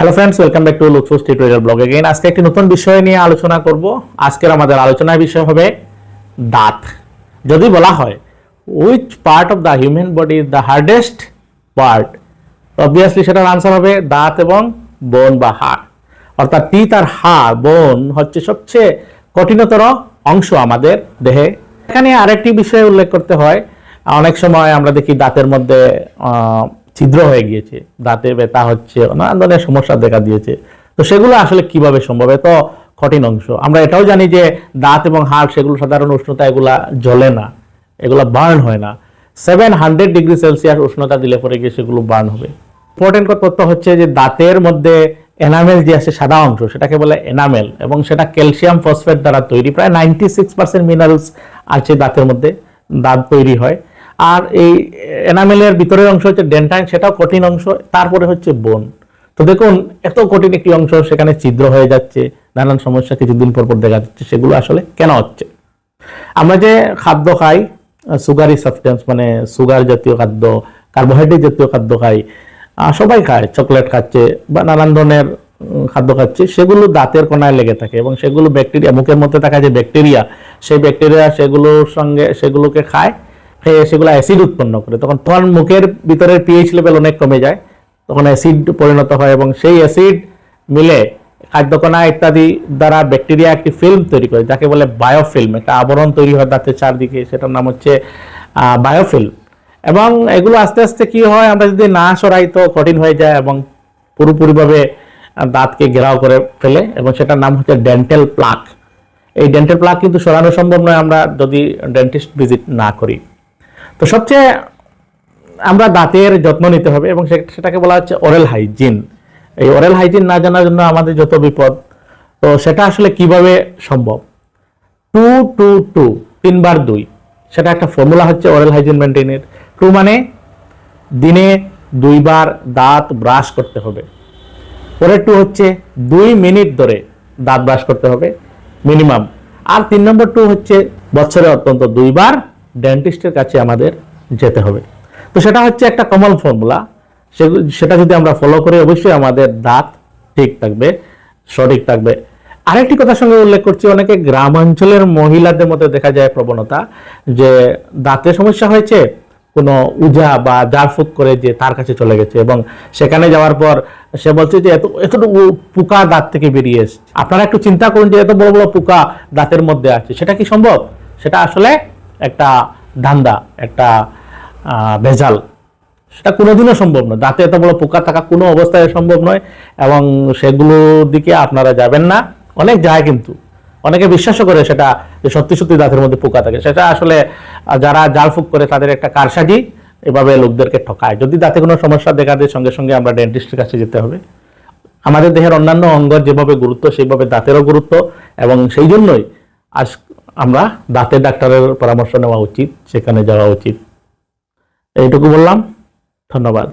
Hello friends welcome back to Lutfu's tutorial blog again আজকে একটি নতুন বিষয় নিয়ে আলোচনা করব। আজকের আমাদের আলোচনার বিষয় হবে দাঁত। যদি বলা হয় which part of the human body is the hardest part obviously সেটার আনসার হবে দাঁত এবং বোন বা হাড়। অর্থাৎ টিথ আর হাড় বোন হচ্ছে সবচেয়ে কঠিনতর অংশ আমাদের দেহে। এখানে আরেকটি বিষয় উল্লেখ করতে হয়। অনেক সময় আমরা দেখি দাঁতের মধ্যে ছিদ্র হয়ে গিয়েছে দাঁতে ব্যথা হচ্ছে, নানান ধরনের সমস্যা দেখা দিয়েছে। তো সেগুলো আসলে কীভাবে সম্ভব? এত কঠিন অংশ। আমরা এটাও জানি যে দাঁত এবং হাড় সেগুলো সাধারণ উষ্ণতা, এগুলা জ্বলে না, এগুলো বার্ন হয় না। সেভেন হান্ড্রেড ডিগ্রি সেলসিয়াস উষ্ণতা দিলে পরে গিয়ে সেগুলো বার্ন হবে। ইম্পর্টেন্ট তথ্য হচ্ছে যে দাঁতের মধ্যে এনামেল যে আছে, সাদা অংশ, সেটাকে বলে এনামেল এবং সেটা ক্যালসিয়াম ফসফেট দ্বারা তৈরি। প্রায় নাইনটি সিক্স পার্সেন্ট মিনারেলস আছে দাঁতের মধ্যে, দাঁত তৈরি হয়। আর এই এনামেলের ভিতরের অংশ হচ্ছে ডেন্টাইন সেটাও কঠিন অংশ, তারপরে হচ্ছে বোন তো দেখুন, এত কঠিন একটি অংশ, সেখানে ছিদ্র হয়ে যাচ্ছে, নানান সমস্যা কিছুদিন পর পর দেখা যাচ্ছে, সেগুলো আসলে কেন হচ্ছে? আমরা যে খাদ্য খাই সুগারি সাবস্টেন্স মানে সুগার জাতীয় খাদ্য কার্বোহাইড্রেট জাতীয় খাদ্য খাই সবাই খায় চকলেট খাচ্ছে, বা নানান ধরনের খাদ্য খাচ্ছে, সেগুলো দাঁতের কোনায় লেগে থাকে, এবং সেগুলো ব্যাকটেরিয়া মুখের মধ্যে থাকা যে ব্যাকটেরিয়া সেই ব্যাকটেরিয়া সেগুলোর সঙ্গে, সেগুলোকে খায় খেয়ে সেগুলো অ্যাসিড উৎপন্ন করে। তখন তখন মুখের ভিতরের পিএইচ লেভেল অনেক কমে যায়। তখন অ্যাসিড পরিণত হয় এবং সেই অ্যাসিড মিলে খাদ্যকণা ইত্যাদি দ্বারা ব্যাকটেরিয়া একটি ফিল্ম তৈরি করে, যাকে বলে বায়োফিল্ম একটা আবরণ তৈরি হয় দাঁতের চারদিকে, সেটার নাম হচ্ছে বায়োফিল্ম এবং এগুলো আস্তে আস্তে কি হয়, আমরা যদি না সরাই তো কঠিন হয়ে যায় এবং পুরোপুরিভাবে দাঁতকে ঘেরাও করে ফেলে এবং সেটার নাম হচ্ছে ডেন্টাল প্লাক এই ডেন্টাল প্লাক কিন্তু সরানো সম্ভব নয়, আমরা যদি ডেন্টিস্ট ভিজিট না করি। তো সবচেয়ে আমরা দাঁতের যত্ন নিতে হবে এবং সেটাকে বলা হচ্ছে ওরাল হাইজিন এই ওরাল হাইজিন না জানার জন্য আমাদের যত বিপদ, তো সেটা আসলে কীভাবে সম্ভব? টু টু টু তিনবার দুই, সেটা একটা ফর্মুলা হচ্ছে ওরাল হাইজিন মেনটেনের টু মানে দিনে দুইবার দাঁত ব্রাশ করতে হবে। পরের টু হচ্ছে দুই মিনিট ধরে দাঁত ব্রাশ করতে হবে মিনিমাম আর তিন নম্বর টু হচ্ছে বছরে অত্যন্ত দুইবার ডেন্টিস্টের কাছে আমাদের যেতে হবে। তো সেটা হচ্ছে একটা কমন ফর্মুলা সেটা যদি আমরা ফলো করি, অবশ্যই আমাদের দাঁত ঠিক থাকবে, সঠিক থাকবে। আরেকটি কথার সঙ্গে উল্লেখ করছি, অনেকে গ্রামাঞ্চলের মহিলাদের মধ্যে দেখা যায় প্রবণতা যে দাঁতের সমস্যা হয়েছে, কোনো উজা বা জারফুক করে যে তার কাছে চলে গেছে এবং সেখানে যাওয়ার পর সে বলছে যে এত, এতটুকু পোকা দাঁত থেকে বেরিয়ে এসছে। আপনারা একটু চিন্তা করুন যে এত বড় বড় পোকা দাঁতের মধ্যে আছে, সেটা কি সম্ভব? সেটা আসলে একটা ধান্দা, একটা ভেজাল। সেটা কোনোদিনও সম্ভব নয়। দাঁতে এত বড় পোকা থাকা কোনো অবস্থায় সম্ভব নয় এবং সেগুলোর দিকে আপনারা যাবেন না। অনেক যায় কিন্তু। অনেকে বিশ্বাসও করে সেটা যে সত্যি সত্যি দাঁতের মধ্যে পোকা থাকে। সেটা আসলে যারা জাল জালফুক করে তাদের একটা কারসাজি, এভাবে লোকদেরকে ঠকায়। যদি দাঁতে কোনো সমস্যা দেখা দেয়, সঙ্গে সঙ্গে আমরা ডেন্টিস্টের কাছে যেতে হবে। আমাদের দেহের অন্যান্য অঙ্গর যেভাবে গুরুত্ব, সেইভাবে দাঁতেরও গুরুত্ব এবং সেই জন্যই আজ আমরা দাঁতের ডাক্তারের পরামর্শ নেওয়া উচিত সেখানে যাওয়া উচিত। এইটুকু বললাম। ধন্যবাদ।